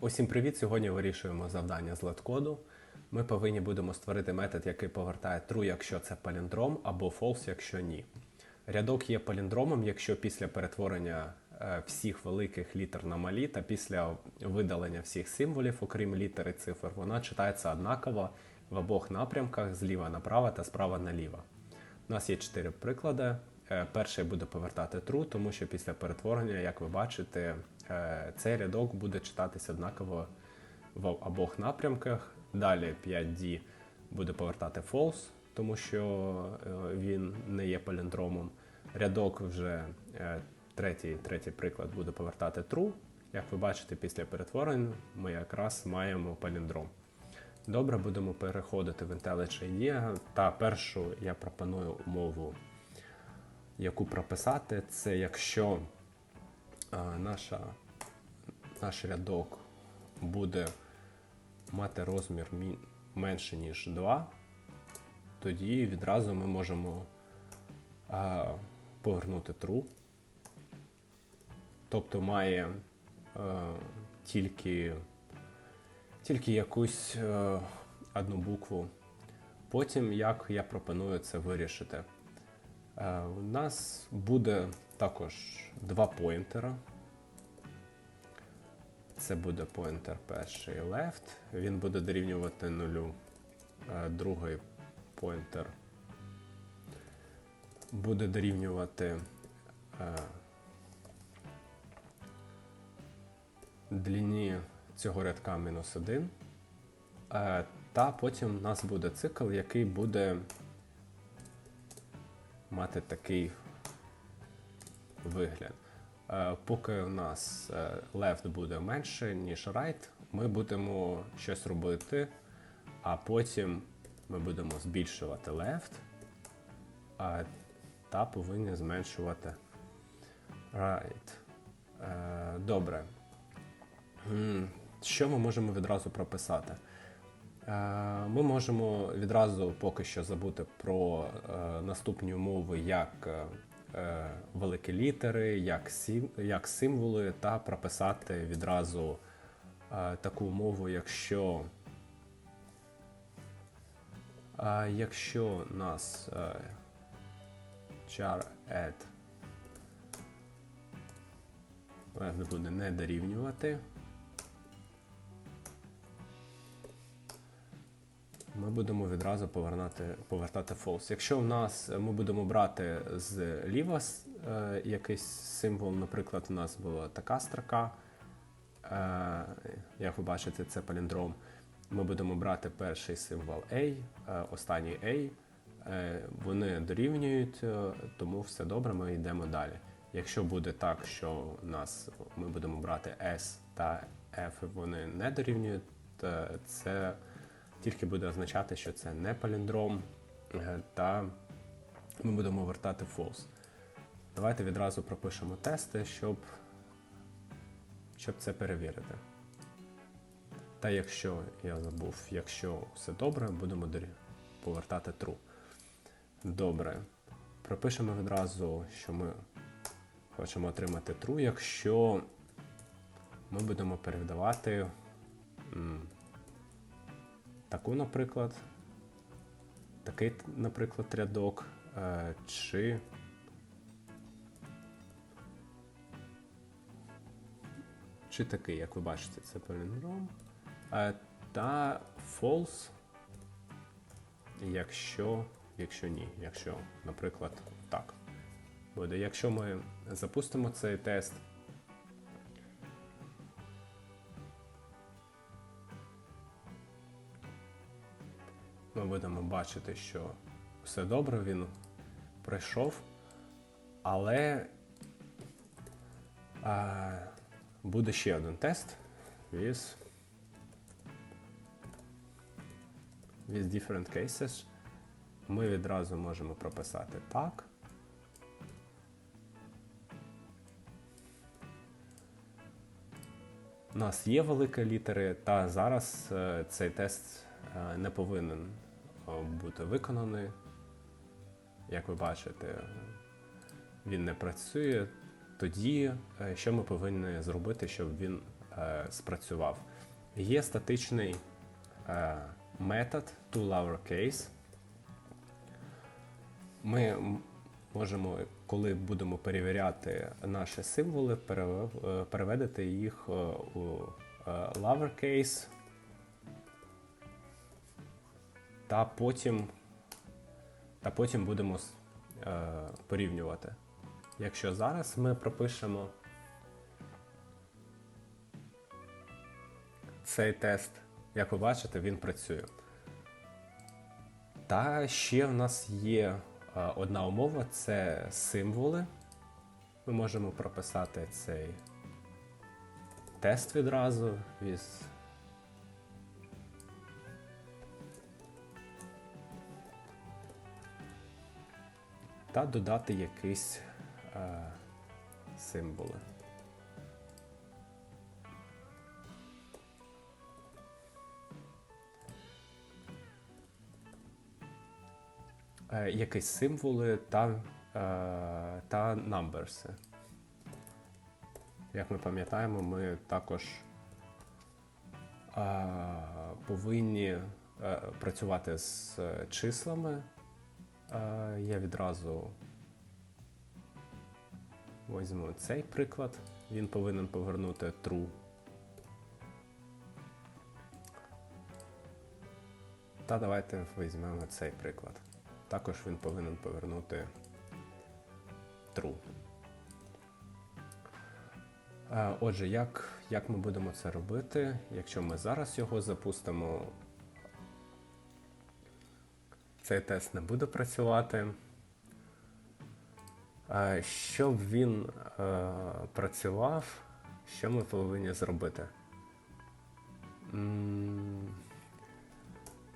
Усім привіт! Сьогодні вирішуємо завдання з леткоду. Ми повинні будемо створити метод, який повертає true, якщо це паліндром, або false, якщо ні. Рядок є паліндромом, якщо після перетворення е, всіх великих літер на малі та після видалення всіх символів, окрім літер і цифр, вона читається однаково в обох напрямках зліва направо та справа наліво. У нас є чотири приклади. Е, Перший буде повертати true, тому що після перетворення, як ви бачите, цей рядок буде читатися однаково в обох напрямках. Далі 5D буде повертати false, тому що е, він не є паліндромом. Рядок вже е, третій, третій приклад буде повертати true. Як ви бачите, після перетворень ми якраз маємо паліндром. Добре, будемо переходити в IntelliJ IDEA. Та першу я пропоную умову, яку прописати, це якщо наша, наш рядок буде мати розмір менше, ніж 2, тоді відразу ми можемо а, повернути true. Тобто має е, тільки тільки якусь е, одну букву. Потім, як я пропоную це вирішити, у нас буде також два поінтера. Це буде поінтер перший left, він буде дорівнювати нулю. Е, другий поінтер буде дорівнювати е, длині цього рядка мінус 1. Е, Та потім у нас буде цикл, який буде мати такий вигляд. Е, Поки у нас е, left буде менше, ніж right, ми будемо щось робити, а потім ми будемо збільшувати left, та повинні зменшувати right. Е, Добре. Що ми можемо відразу прописати? Е, Ми можемо відразу поки що забути про е, наступні умови, як е, великі літери, як, як символи, та прописати відразу таку умову, якщо, якщо нас char add left буде не дорівнювати. Ми будемо відразу повернути, повертати false. Якщо в нас е, ми будемо брати зліва е, якийсь символ, наприклад, у нас була така строка, е, як ви бачите, це паліндром. Ми будемо брати перший символ A, е, останній A. Е, вони дорівнюють, е, тому все добре, ми йдемо далі. Якщо буде так, що у нас ми будемо брати S та F, вони не дорівнюють, е, це тільки буде означати, що це не паліндром, е, та ми будемо вертати false. Давайте відразу пропишемо тести, щоб, щоб це перевірити. Та якщо я забув, якщо все добре, будемо повертати true. Добре. Пропишемо відразу, що ми хочемо отримати true, якщо ми будемо передавати таку, наприклад, такий, наприклад, рядок, е, чи чи такий, як ви бачите, це паліндром. Е, та false, якщо, якщо ні, якщо, наприклад, так буде. Якщо ми запустимо цей тест, ми будемо бачити, що все добре, він пройшов, але а, буде ще один тест with, with different cases. Ми відразу можемо прописати так. У нас є великі літери, та зараз е, цей тест е, не повинен бути виконаний. Як ви бачите, він не працює. Тоді, е, що ми повинні зробити, щоб він е, спрацював. Є статичний е, метод toLowerCase. Ми можемо, коли будемо перевіряти наші символи, е, переведити їх е, у lowercase та потім, та потім будемо е, порівнювати. Якщо зараз ми пропишемо цей тест, як ви бачите, він працює. Та ще в нас є е, одна умова це символи. Ми можемо прописати цей тест відразу. Віз... Та додати якісь е, символи. Е, якісь символи та, е, та numberси. Як ми пам'ятаємо, ми також е, повинні е, працювати з е, числами. Я відразу візьму цей приклад. Він повинен повернути true. Та давайте візьмемо цей приклад. Також він повинен повернути true. Отже, як, як ми будемо це робити? Якщо ми зараз його запустимо, цей тест не буде працювати. Е, Щоб він е, працював, що ми повинні зробити?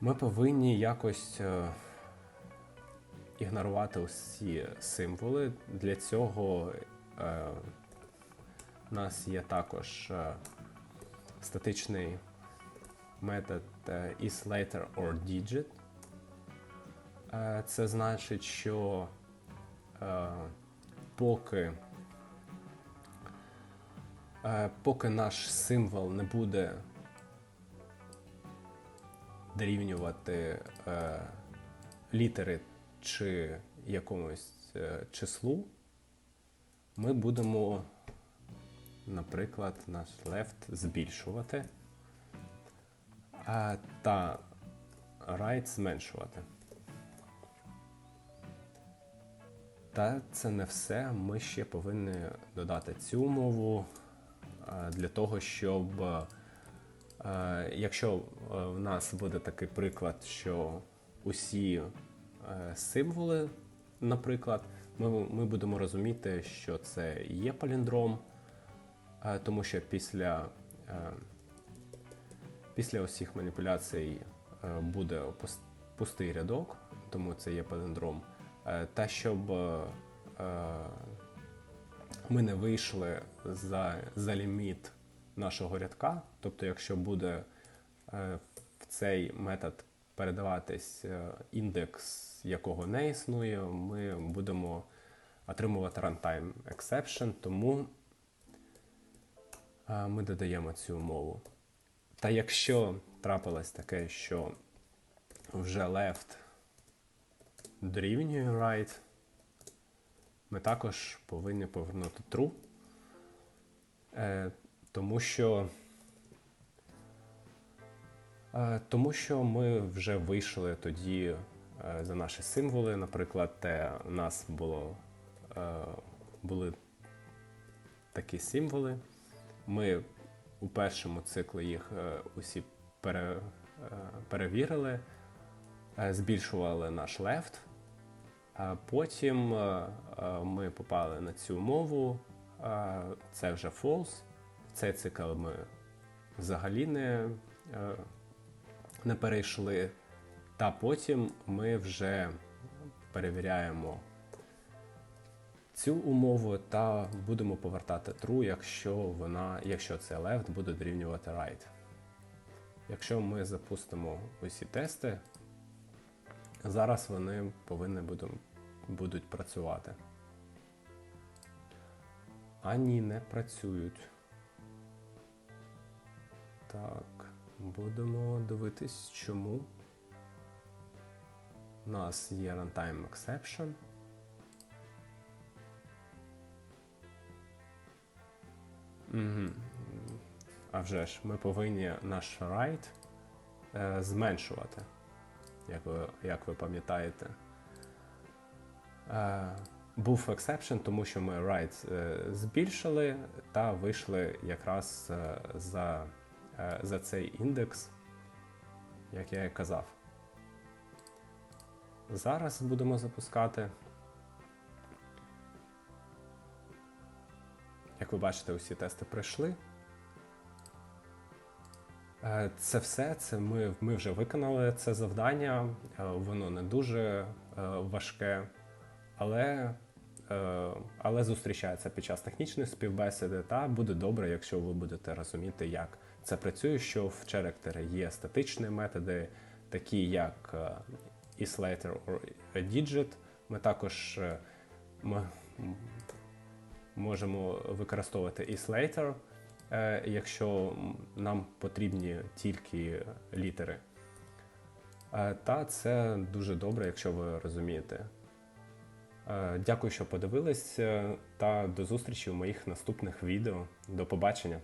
Ми повинні якось е, ігнорувати усі символи. Для цього е, у нас є також е, статичний метод е, is later or digit. Е, Це значить, що е, поки, е, поки наш символ не буде дорівнювати літери чи якомусь числу, ми будемо, наприклад, наш left збільшувати, та right зменшувати. Та це не все. Ми ще повинні додати цю умову е, для того, щоб е, якщо е, в нас буде такий приклад, що усі символи, наприклад, ми, ми будемо розуміти, що це є паліндром, тому що після, після усіх маніпуляцій буде пустий рядок, тому це є паліндром. Е, Та щоб е, е, ми не вийшли за, за ліміт нашого рядка, тобто, якщо буде в цей метод передаватись індекс, якого не існує, ми будемо отримувати runtime exception, тому ми додаємо цю умову. Та якщо трапилось таке, що вже left дорівнює right, ми також повинні повернути true, е, тому що Е, Тому що ми вже вийшли тоді е, за наші символи. Наприклад, те у нас було, були такі символи. Ми у першому циклі їх усі пере, перевірили, збільшували наш left, потім е, е, ми попали на цю умову, е, це вже false. Цей цикл ми взагалі не. не перейшли. Та потім ми вже перевіряємо цю умову та будемо повертати true, якщо вона, якщо це left буде дорівнювати right. Якщо ми запустимо усі тести, зараз вони повинні будуть, будуть працювати. А ні, не працюють. Так, будемо дивитись, чому. У нас є runtime exception. Угу. А вже ж, ми повинні наш write е, зменшувати, як ви, як ви пам'ятаєте. Е, був exception, тому що ми write е, збільшили та вийшли якраз е, за, за цей індекс, як я і казав. Зараз будемо запускати. Як ви бачите, усі тести пройшли. Е, Це все, це ми, ми вже виконали це завдання. Е, Воно не дуже е, важке, але, але зустрічається під час технічної співбесіди. Та буде добре, якщо ви будете розуміти, як це працює, що в Character є статичні методи, такі як isLater or digit. Ми також ми, можемо використовувати isLater, е, якщо нам потрібні тільки літери. Е, Та це дуже добре, якщо ви розумієте. Е, Дякую, що подивились, е, та до зустрічі у моїх наступних відео. До побачення!